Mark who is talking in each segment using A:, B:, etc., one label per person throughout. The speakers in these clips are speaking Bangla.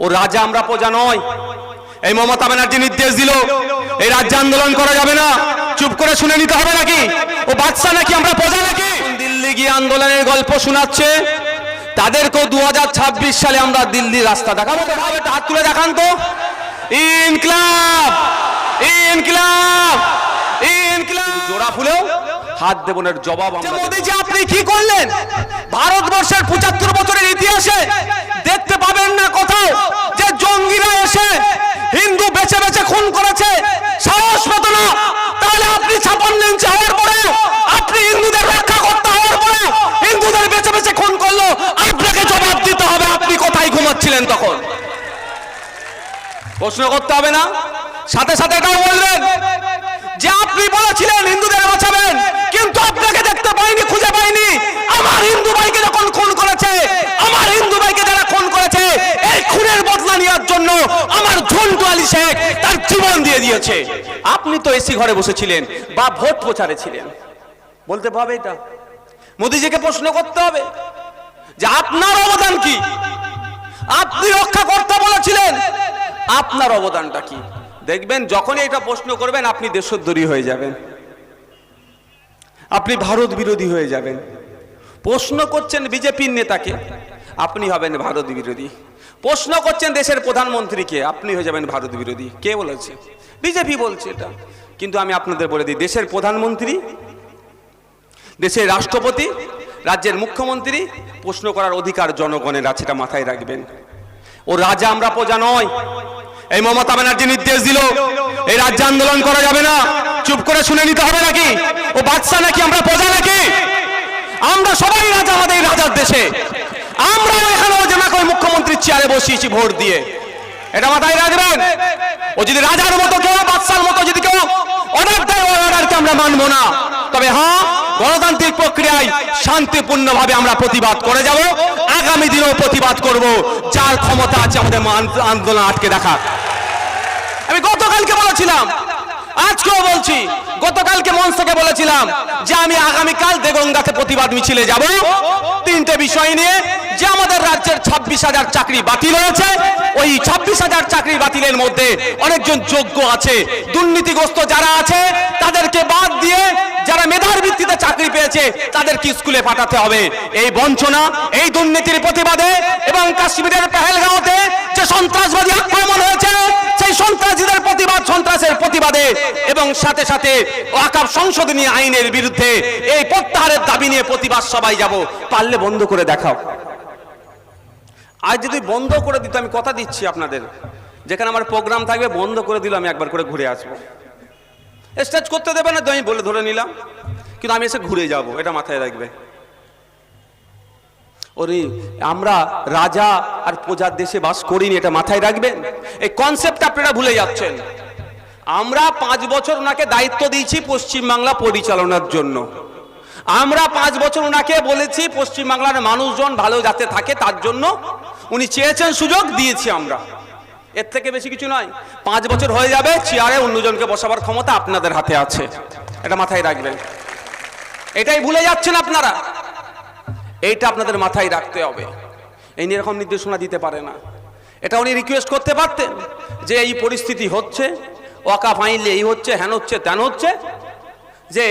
A: ও রাজা আমরা প্রজা নয়। এই মমতা ব্যানার্জি নির্দেশ দিল এই রাজ্য আন্দোলন করা যাবে না। চুপ করে শুনে নিতে হবে নাকি? ও বাচ্চা নাকি আমরা প্রজা নাকি? দিল্লি গিয়ে আন্দোলনের গল্প শোনাচ্ছে। তাদেরকেও দুহাজার ছাব্বিশ সালে আমরা দিল্লির রাস্তা দেখাবো। হাত তুলে দেখান তো। ইনকলাব! ইনকলাব! ইনকলাব! জোড়া ফুলেও হাত দেবনের জবাব আমরা মোদিজি আপনি কি করলেন? ভারতবর্ষের পঁচাত্তর বছরের ইতিহাসে দেখতে পাবেন না কোথাও যে জঙ্গিরা এসে হিন্দু বেছে বেছে খুন করেছে। সাহস পেত না। তাহলে আপনি ছাপান্ন ইঞ্চি হওয়ার পরে, আপনি হিন্দুদের রক্ষা করতে হওয়ার পরে হিন্দুদের বেছে বেছে খুন করল, আপনাকে জবাব দিতে হবে। আপনি কোথায় ঘুমাচ্ছিলেন তখন? প্রশ্ন করতে হবে না? সাথে সাথে এটাও বলবেন যে আপনি বলেছিলেন হিন্দুদের বাঁচাবেন কিন্তু আপনাকে দেখতে পাইনি খুঁজে পাইনি আমার হিন্দু ভাইকে যখন খুন করেছে আমার হিন্দু ভাইকে যারা খুন করেছে এই খুনের বদলা নেওয়ার জন্য আমার ঝন্টু আলী শেখ তার জীবন দিয়ে দিয়েছে। আপনি তো এসি ঘরে বসেছিলেন বা ভোট প্রচারে ছিলেন। বলতে পারবে এটা? মোদিজিকে প্রশ্ন করতে হবে যে আপনার অবদান কি? আপনি রক্ষা করতে বলেছিলেন আপনার অবদানটা কি? দেখবেন যখনই এটা প্রশ্ন করবেন আপনি দেশোদ্দরী হয়ে যাবেন। আপনি ভারত বিরোধী হয়ে যাবেন। প্রশ্ন করছেন বিজেপির নেতাকে আপনি হবেন ভারত বিরোধী। প্রশ্ন করছেন দেশের প্রধানমন্ত্রীকে, আপনি হয়ে যাবেন ভারত বিরোধী। কে বলেছে? বিজেপি বলছে এটা। কিন্তু আমি আপনাদের বলে দিই, দেশের প্রধানমন্ত্রী, দেশের রাষ্ট্রপতি, রাজ্যের মুখ্যমন্ত্রী, প্রশ্ন করার অধিকার জনগণের আছে, এটা মাথায় রাখবেন। ও রাজা আমরা প্রজা নয়। এই মমতা ব্যানার্জি নির্দেশ দিল, এই রাজ্য আন্দোলন করা যাবে না। চুপ করে শুনে নিতে হবে নাকি? ও বাচ্চা নাকি, আমরা প্রজা নাকি? আমরা সবাই রাজা, আমাদের রাজার দেশে। আমরা এখানে জানা করে মুখ্যমন্ত্রীর চেয়ারে বসিয়েছি ভোট দিয়ে। এটা মাথায় রাখবেন? ও যদি রাজার মতো কেউ, বাদশার মতো যদি কেউ অর্ডার দেয় ওই অর্ডারকে আমরা মানবো না। তবে হ্যাঁ গণতান্ত্রিক প্রক্রিয়ায় শান্তিপূর্ণভাবে আমরা প্রতিবাদ করে যাব। আগামী দিনেও প্রতিবাদ করব। যার ক্ষমতা আছে আমাদের আন্দোলন আটকে রাখা। আমি গতকালকে বলেছিলাম, আজকেও বলছি গতকালকে মঞ্চ থেকে বলেছিলাম যে আমি আগামীকাল দেগঙ্গাতে প্রতিবাদ মিছিলে যাব। তিনটে বিষয় নিয়ে যে আমাদের রাজ্যের ছাব্বিশ হাজার চাকরি বাতিল হয়েছে, ওই ছাব্বিশ হাজার চাকরি বাতিলের মধ্যে অনেকজন যোগ্য আছে। দুর্নীতিগ্রস্ত যারা আছে, তাদেরকে বাদ দিয়ে যারা মেধার ভিত্তিতে চাকরি পেয়েছে, তাদেরকে স্কুলে পাঠাতে হবে। এই বঞ্চনা, এই দুর্নীতির প্রতিবাদে এবং কাশ্মীরের পেহেলগাঁওতে যে সন্ত্রাসবাদী আক্রমণ হয়েছে, সেই সন্ত্রাসীদের প্রতিবাদ সন্ত্রাসের প্রতিবাদে এবং সাথে সাথে ওয়াকাব সংশোধনী আইনের বিরুদ্ধে এই প্রত্যাহারের দাবি নিয়ে প্রতিবাদ সবাই যাব। পারলে বন্ধ করে দেখাও। আজ যদি বন্ধ করে দিত, আমি কথা দিচ্ছি আপনাদের। যেখানে আমার প্রোগ্রাম থাকবে, বন্ধ করে দিল, আমি একবার করে ঘুরে আসব। স্টেজ করতে দেবে না, তো আমি বলে ধরে নিলাম। কিন্তু আমি এসে ঘুরে যাব, এটা মাথায় রাখবে। ওরে, আমরা রাজা আর প্রজার দেশে বাস করিনি, এটা মাথায় রাখবেন এই কনসেপ্ট আপনারা ভুলে যাচ্ছেন। আমরা পাঁচ বছর ওনাকে দায়িত্ব দিয়েছি পশ্চিমবাংলা পরিচালনার জন্য। আমরা পাঁচ বছর ওনাকে বলেছি পশ্চিমবাংলার মানুষজন ভালো যাতে থাকে, তার জন্য উনি চেয়েছেন সুযোগ, দিয়েছি আমরা। এর থেকে বেশি কিছু নয়। পাঁচ বছর হয়ে যাবে, চেয়ারে অন্যজনকে বসাবার ক্ষমতা আপনাদের হাতে আছে। এটা মাথায় রাখবেন। এটাই ভুলে যাচ্ছেন আপনারা। এইটা আপনাদের মাথায় রাখতে হবে। এই নিয়ে এরকম নির্দেশনা দিতে পারে না। এটা উনি রিকোয়েস্ট করতে পারতেন যে এই পরিস্থিতি হচ্ছে, ওয়াকা ফাইনলে এই হচ্ছে, হ্যান হচ্ছে, ত্যান হচ্ছে, যে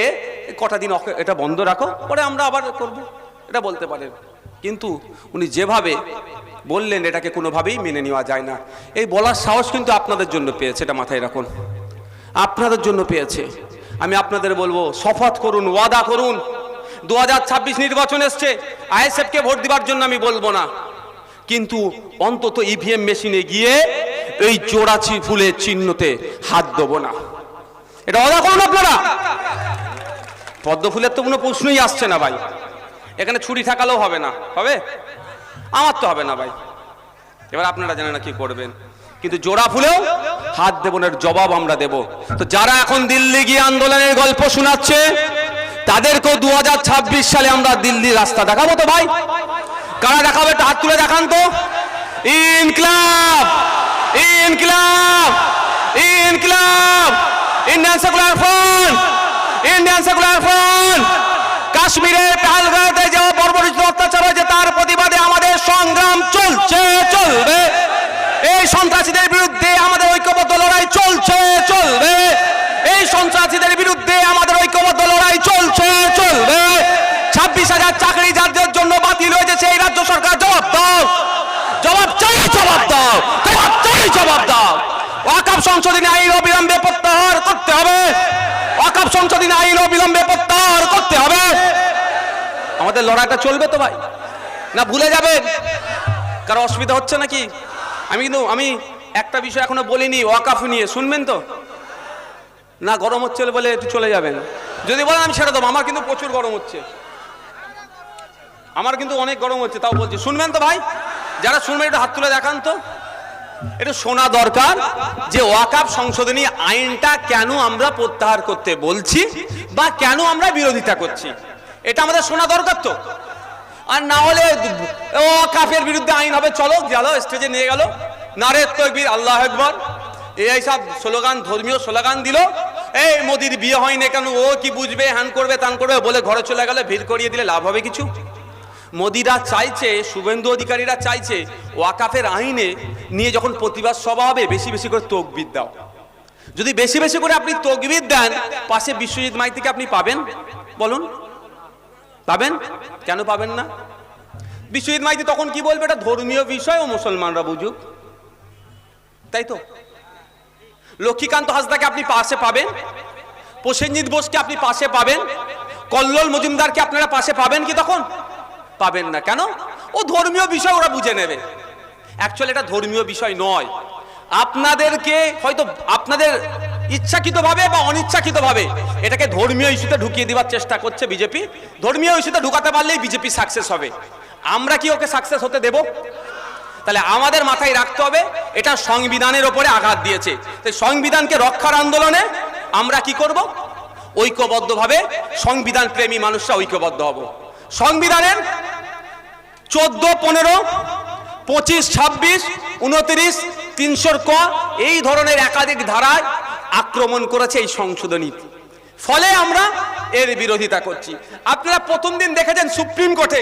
A: কটা দিন এটা বন্ধ রাখো, পরে আমরা আবার করব। এটা বলতে পারেন। কিন্তু উনি যেভাবে বললেন, এটাকে কোনোভাবেই মেনে নেওয়া যায় না। এই বলার সাহস কিন্তু আপনাদের জন্য পেয়েছে, এটা মাথায় রাখুন। আপনাদের জন্য পেয়েছে। আমি আপনাদের বলব, শপথ করুন, ওয়াদা করুন। দু হাজার ছাব্বিশ নির্বাচন এসছে, আইএসএফকে ভোট দিবার জন্য আমি বলব না। কিন্তু অন্তত ইভিএম মেশিনে গিয়ে এই চোরাচি ফুলের চিহ্নতে হাত দেবো না। এটা অদা করুন আপনারা। পদ্ম ফুলের তো কোনো প্রশ্নই আসছে না ভাই। এখানে ছুরি থাকালেও হবে না। হবে? আমার তো হবে না ভাই। এবার আপনারা জানেন না কি করবেন। কিন্তু জোড়া ফুলেও হাত দেবনের জবাব আমরা দেব। তো যারা এখন দিল্লি গিয়ে আন্দোলনের গল্প শোনাচ্ছে, তাদেরকেও দু সালে আমরা দিল্লি রাস্তা দেখাবো তো ভাই। কারা দেখাবে একটু হাত তুলে দেখান তো। ইনকলাব ইনকলাব ইনকলাব Indian secular front Indian secular front কাশ্মীরের পেহালগাঁওতে যে বর্বরিত অত্যাচার হয়েছে তার প্রতিবাদে আমাদের সংগ্রাম চলছে, চলবে। এই সন্ত্রাসীদের বিরুদ্ধে আমাদের ঐক্যবদ্ধ লড়াই চলছে, চলবে। এই সন্ত্রাসীদের বিরুদ্ধে আমাদের ঐক্যবদ্ধ লড়াই চলছে, চলবে। ছাব্বিশ হাজার চাকরি যাদের জন্য বাতিল হয়েছে, সেই রাজ্য সরকার জবাব দাও। জবাব চাই, জবাব দাও। জবাব চাই, জবাব দাও। ওয়াকাপ সংশোধনী আইন অবিলম্বে প্রত্যাহার করতে হবে। ওয়াকাপ সংশোধনী আইন অবিলম্বে প্রত্যাহার করতে হবে। আমাদের লড়াইটা চলবে তো ভাই? না ভুলে যাবেন? কারও অসুবিধা হচ্ছে নাকি? আমি কিন্তু, আমি একটা বিষয় এখনও বলিনি, ওয়াকাফ নিয়ে, শুনবেন তো? না, গরম হচ্ছে বলে একটু চলে যাবেন। যদি বলেন আমি ছেড়ে দেবো, আমার কিন্তু প্রচুর গরম হচ্ছে। আমার কিন্তু অনেক গরম হচ্ছে, তাও বলছি। শুনবেন তো ভাই? যারা শুনবেন, একটু হাত তুলে দেখান তো। এটা শোনা দরকার যে ওয়াকাফ সংশোধনী আইনটা কেন আমরা প্রত্যাহার করতে বলছি বা কেন আমরা বিরোধিতা করছি? এটা আমাদের শোনা দরকার তো। আর না হলে ও ওয়াকাফের বিরুদ্ধে আইন হবে, চলো গেল স্টেজে নিয়ে গেল। নারে তকবীর, আল্লাহ একবার এই সব স্লোগান, ধর্মীয় স্লোগান দিল। এই মোদির বিয়ে হয়নি কেন? ও কি বুঝবে হ্যান করবে, তান করবে বলে ঘরে চলে গেলে, ভিড় করিয়ে দিলে লাভ হবে কিছু? মোদিরা চাইছে, শুভেন্দু অধিকারীরা চাইছে, ওয়াকাফের আইনে নিয়ে যখন প্রতিবাদ সভা হবে, বেশি বেশি করে তকবির দাও। যদি বেশি বেশি করে আপনি তকবির দেন, পাশে বিশ্বজিৎ মাইতিকে আপনি পাবেন? বলুন। পাবেন? কেন পাবেন না? বিশ্বজিৎ মাইতি তখন কি বলবে? এটা ধর্মীয় বিষয় ও মুসলমানরা বুঝুক। তাই তো? লক্ষ্মীকান্ত হাসদাকে আপনি পাশে পাবেন। প্রসেনজিৎ বোসকে আপনি পাশে পাবেন। কল্লোল মজুমদারকে আপনারা পাশে পাবেন কি তখন? পাবেন না। কেন? ও ধর্মীয় বিষয় ওরা বুঝে নেবে। অ্যাকচুয়ালি এটা ধর্মীয় বিষয় নয়। আপনাদেরকে হয়তো আপনাদের ইচ্ছাকৃতভাবে বা অনিচ্ছাকৃতভাবে এটাকে ধর্মীয় ইস্যুতে ঢুকিয়ে দেওয়ার চেষ্টা করছে বিজেপি। ধর্মীয় ইস্যুতে ঢুকাতে পারলেই বিজেপি সাকসেস হবে। আমরা কি ওকে সাকসেস হতে দেব? তাহলে আমাদের মাথায় রাখতে হবে, এটা সংবিধানের ওপরে আঘাত দিয়েছে। তাই সংবিধানকে রক্ষার আন্দোলনে আমরা কি করব? ঐক্যবদ্ধভাবে সংবিধান প্রেমী মানুষরা ঐক্যবদ্ধ হব। সংবিধানের চোদ্দ, পনেরো, পঁচিশ, ছাব্বিশ, উনত্রিশ, তিনশোর ক, এই ধরনের একাধিক ধারায় আক্রমণ করেছে এই সংশোধনী ফলে আমরা এর বিরোধিতা করছি। আপনারা প্রথম দিন দেখেছেন সুপ্রিম কোর্টে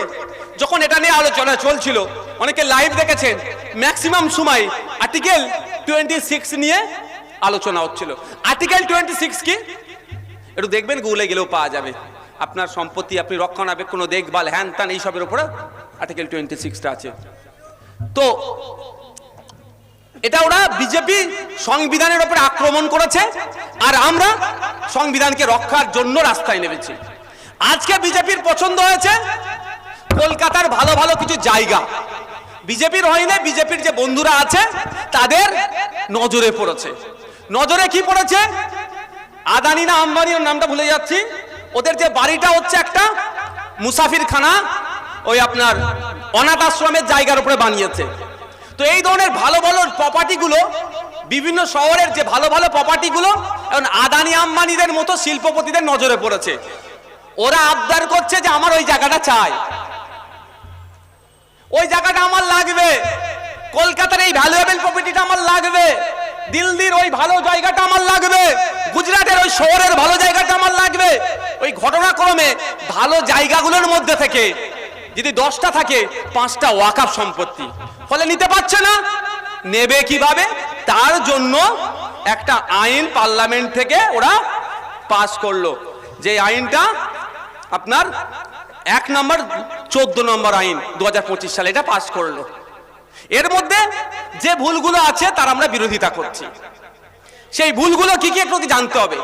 A: যখন এটা নিয়ে আলোচনা চলছিল, অনেকে লাইভ দেখেছেন ম্যাক্সিমাম সময় আর্টিকেল টোয়েন্টি সিক্স নিয়ে আলোচনা হচ্ছিল। আর্টিকেল টোয়েন্টি সিক্স কি? একটু দেখবেন গুগলে গেলেও পাওয়া যাবে। আপনার সম্পত্তি আপনি রক্ষণাবেক্ষণ দেখভাল, হ্যান ত্যান, এইসবের উপরে আর্টিকেল টোয়েন্টি সিক্সটা আছে। তো এটা ওরা বিজেপি সংবিধানের উপরে আক্রমণ করেছে, আর আমরা সংবিধানকে রক্ষার জন্য রাস্তায় নেমেছি। আজকে বিজেপির পছন্দ হয়েছে কলকাতার ভালো ভালো কিছু জায়গা। বিজেপির হয় না বিজেপির যে বন্ধুরা আছে, তাদের নজরে পড়েছে। নজরে কি পড়েছে? আদানি না আম্বানি নামটা ভুলে যাচ্ছি। ওদের যে বাড়িটা হচ্ছে একটা মুসাফির খানা ওই আপনার অনাথ আশ্রমের জায়গার উপরে বানিয়েছে। তো এই ধরনের ভালো ভালো প্রপার্টিগুলো বিভিন্ন শহরের যে ভালো ভালো প্রপার্টিগুলো এখন আদানি আম্বানিদের মতো শিল্পপতিদের নজরে পড়েছে। ওরা আবদার করছে যে আমার ওই জায়গাটা চাই। ওই জায়গাটা আমার লাগবে। কলকাতার এই ভ্যালুয়েবল প্রপার্টিটা আমার লাগবে। দিল্লির ওই ভালো জায়গাটা আমার লাগবে। গুজরাটের ওই শহরের ভালো জায়গাটা আমার লাগবে। ওই ঘটনাক্রমে ভালো জায়গাগুলোর মধ্যে থেকে যদি দশটা থাকে, পাঁচটা ওয়াকাফ সম্পত্তি। ফলে নিতে পারছে না। নেবে কীভাবে? তার জন্য একটা আইন পার্লামেন্ট থেকে ওরা পাস করল। যে আইনটা আপনার এক নম্বর, চোদ্দ নম্বর আইন দু হাজার পঁচিশ সালে এটা পাস করল। এর মধ্যে যে ভুলগুলো আছে, তার আমরা বিরোধিতা করছি। সেই ভুলগুলো কি কি একটু জানতে হবে।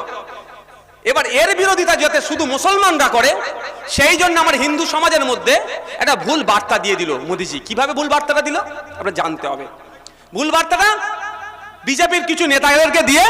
A: এবার এর বিরোধিতা যাতে শুধু মুসলমানরা করে, সেই জন্য আমার হিন্দু সমাজের মধ্যে একটা ভুল বার্তা দিয়ে দিল মোদিজি। কীভাবে ভুল বার্তাটা দিল? আপনার জানতে হবে। ভুল বার্তাটা বিজেপির কিছু নেতাদেরকে দিয়ে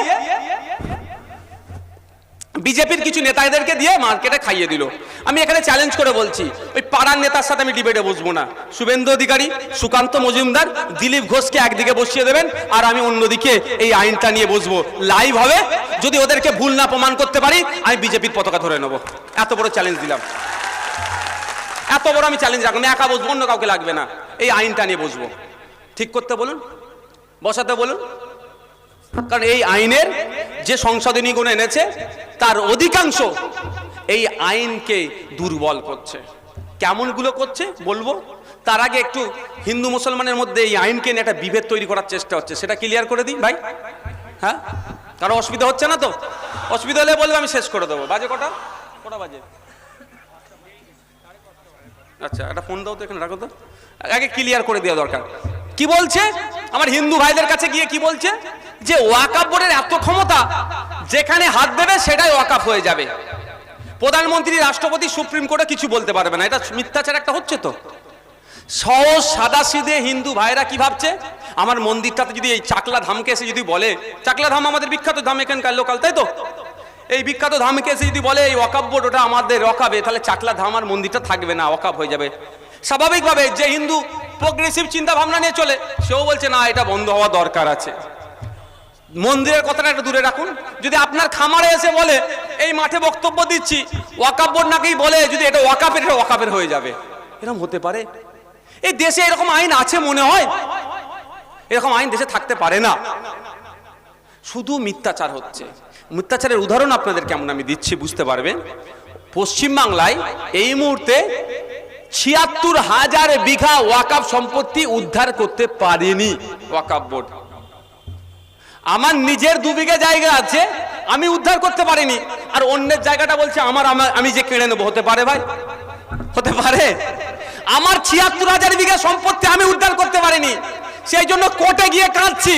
A: বিজেপির কিছু নেতাদেরকে দিয়ে মার্কেটে খাইয়ে দিল। আমি এখানে চ্যালেঞ্জ করে বলছি, ওই পাড়ার নেতার সাথে আমি ডিবেটে বসবো না। শুভেন্দু অধিকারী, সুকান্ত মজুমদার, দিলীপ ঘোষকে একদিকে বসিয়ে দেবেন, আর আমি অন্যদিকে এই আইনটা নিয়ে বসবো। লাইভ হবে। যদি ওদেরকে ভুল না প্রমাণ করতে পারি, আমি বিজেপির পতাকা ধরে নেব। এত বড় চ্যালেঞ্জ দিলাম। এত বড় আমি চ্যালেঞ্জ রাখলাম একা বসবো, অন্য কাউকে লাগবে না। এই আইনটা নিয়ে বসবো। ঠিক করতে বলুন। বসাতে বলুন। কারণ এই আইনের যে সংশোধনীগুলো এনেছে, তার অধিকাংশ এই আইনকে দুর্বল করছে। কেমনগুলো করছে বলব? তার আগে একটু হিন্দু মুসলমানের মধ্যে এই আইনকে নিয়ে একটা বিভেদ তৈরি করার চেষ্টা হচ্ছে, সেটা ক্লিয়ার করে দিই ভাই। হ্যাঁ? কারও অসুবিধা হচ্ছে না তো? অসুবিধা হলে বলবে, আমি শেষ করে দেবো। বাজে কটা? কটা বাজে? আচ্ছা একটা ফোন দাও তো এখানে, রাখো তো। আগে ক্লিয়ার করে দেওয়া দরকার। কি বলছে? আমার হিন্দু ভাইদের কাছে গিয়ে কি বলছে? যে ওয়াকাপ বোর্ডের এত ক্ষমতা, যেখানে হাত দেবে সেটাই ওয়াকাপ হয়ে যাবে। প্রধানমন্ত্রী, রাষ্ট্রপতি, সুপ্রিম কোর্টে কিছু বলতে পারবে না। এটা মিথ্যাচার একটা হচ্ছে তো। সহজ সাদা সিধে হিন্দু ভাইরা কি ভাবছে? আমার মন্দিরটাতে যদি এই চাকলা ধামকে এসে যদি বলে, চাকলা ধাম আমাদের বিখ্যাত ধাম এখানকার লোকাল, তাই তো? এই বিখ্যাত ধামকে এসে যদি বলে, এই ওয়াকাব বোর্ড ওটা আমাদের রকাবে তাহলে চাকলা ধাম আর মন্দিরটা থাকবে না ওয়াকাব হয়ে যাবে। স্বাভাবিকভাবে যে হিন্দু প্রোগ্রেসিভ চিন্তা ভাবনা নিয়ে চলে। সেও বলছে, না, এটা বন্ধ হওয়া দরকার আছে। মন্দিরের কথাটা একটু দূরে রাখুন। যদি আপনার খামারে এসে বলে, এই মাঠে বক্তব্য দিচ্ছি ওয়াকাব বোর্ড নাকি বলে যদি এটা ওয়াকাপের এটা ওয়াকাপের হয়ে যাবে। এরকম হতে পারে। এই দেশে এরকম আইন আছে মনে হয়? এরকম আইন দেশে থাকতে পারে না। শুধু মিথ্যাচার হচ্ছে। মিথ্যাচারের উদাহরণ আপনাদের কেমন আমি দিচ্ছি, বুঝতে পারবেন? পশ্চিমবাংলায় এই মুহূর্তে ছিয়াত্তর হাজার বিঘা ওয়াকাপ সম্পত্তি উদ্ধার করতে পারেনি। ওয়াকাপ বোর্ড। আমার নিজের দু বিঘা জায়গা আছে, আমি উদ্ধার করতে পারিনি। আর অন্যের জায়গাটা বলছে, আমার আমি যে কেড়ে নেব, হতে পারে ভাই? হতে পারে? আমার ছিয়াত্তর হাজার বিঘা সম্পত্তি আমি উদ্ধার করতে পারিনি। সেই জন্য কোর্টে গিয়ে কাঁদছি।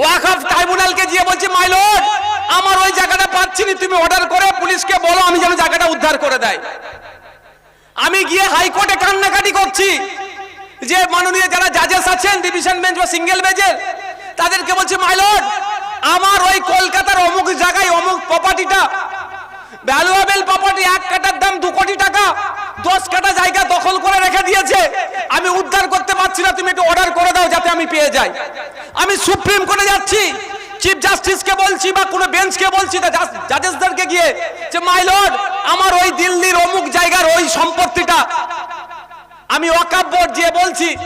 A: ওয়াকফ ট্রাইব্যুনালকে গিয়ে বলছি, মাই লর্ড, আমার ওই জায়গাটা পাচ্ছি তুমি অর্ডার করে পুলিশকে বলো, আমি যেন জায়গাটা উদ্ধার করে দেয়। আমি গিয়ে হাইকোর্টে কান্নাকাটি করছি যে মাননীয় যারা জাজেস আছেন ডিভিশন বেঞ্চ বা সিঙ্গেল বেঞ্চের তাদেরকে বলছি মাই লর্ড আমার ওই কলকাতার অমুক জায়গায় অমুক প্রপার্টিটা ভ্যালুয়েবল প্রপার্টি এক কাটার দাম দু কোটি টাকা, দশ কাটা জায়গা দখল করে রেখে দিয়েছে। আমি উদ্ধার করতে পারছি না, তুমি একটু অর্ডার করে দাও যাতে আমি পেয়ে যাই। আমি সুপ্রিম কোর্টে যাচ্ছি চিফ জাস্টিসকে বলছি বা কোনো বেঞ্চকে বলছি জাজেসদেরকে গিয়ে যে মাই লর্ড আমার ওই দিল্লির অমুক জায়গার ওই সম্পত্তিটা। আমি বোর্ড যে বলছি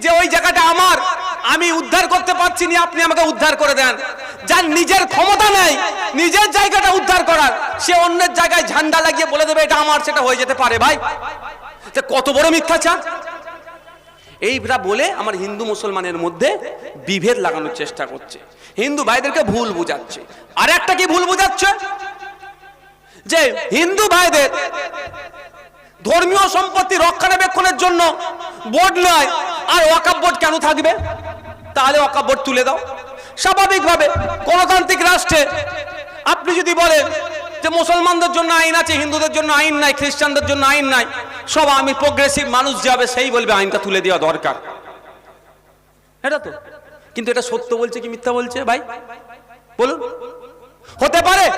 A: যে ওই জায়গাটা আমার। আমি উদ্ধার করতে পারছি না, আপনি আমাকে উদ্ধার করে দেন। যার নিজের ক্ষমতা নেই, নিজের জায়গাটা উদ্ধার করার, সে অন্যের জায়গায় ঝান্ডা লাগিয়ে বলে দেবে, এটা আমার, সেটা হয়ে যেতে পারে ভাই। কত বড় মিথ্যাচার। এইটা বলে আমার হিন্দু মুসলমানের মধ্যে বিভেদ লাগানোর চেষ্টা করছে। হিন্দু ভাইদেরকে ভুল বুঝাচ্ছে। আর একটা কি ভুল বুঝাচ্ছে? যে হিন্দু ভাইদের ধর্মীয় সম্পত্তি রক্ষণাবেক্ষণের জন্য বোর্ড নয়, আর ওয়াকাব বোর্ড কেন থাকবে? তাহলে ওয়াকাব বোর্ড তুলে দাও। স্বাভাবিকভাবে গণতান্ত্রিক রাষ্ট্রে আপনি যদি বলেন যে মুসলমানদের জন্য আইন আছে, হিন্দুদের জন্য আইন নাই, খ্রিস্টানদের জন্য আইন নাই, সব আমি প্রোগ্রেসিভ মানুষ যাবে সেই বলবে আইনটা তুলে দেওয়া দরকার। এটা তো। কিন্তু এটা সত্য বলছে কি মিথ্যা বলছে ভাই? বলুন। হতে পারে।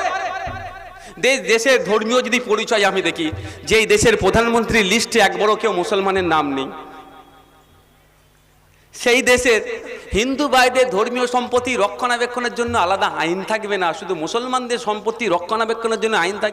A: দেশের ধর্মীয় যদি পরিচয় আমি দেখি যে এই দেশের প্রধানমন্ত্রীর লিস্টে এক বড় কেউ মুসলমানের নাম নেই। সেই দেশের হিন্দু ভাইদের ধর্মীয় সম্পত্তি রক্ষণাবেক্ষণের জন্য আলাদা আইন থাকবে না, শুধু মুসলমানদের সম্পত্তি রক্ষণাবেক্ষণের জন্য আইন থাকবে।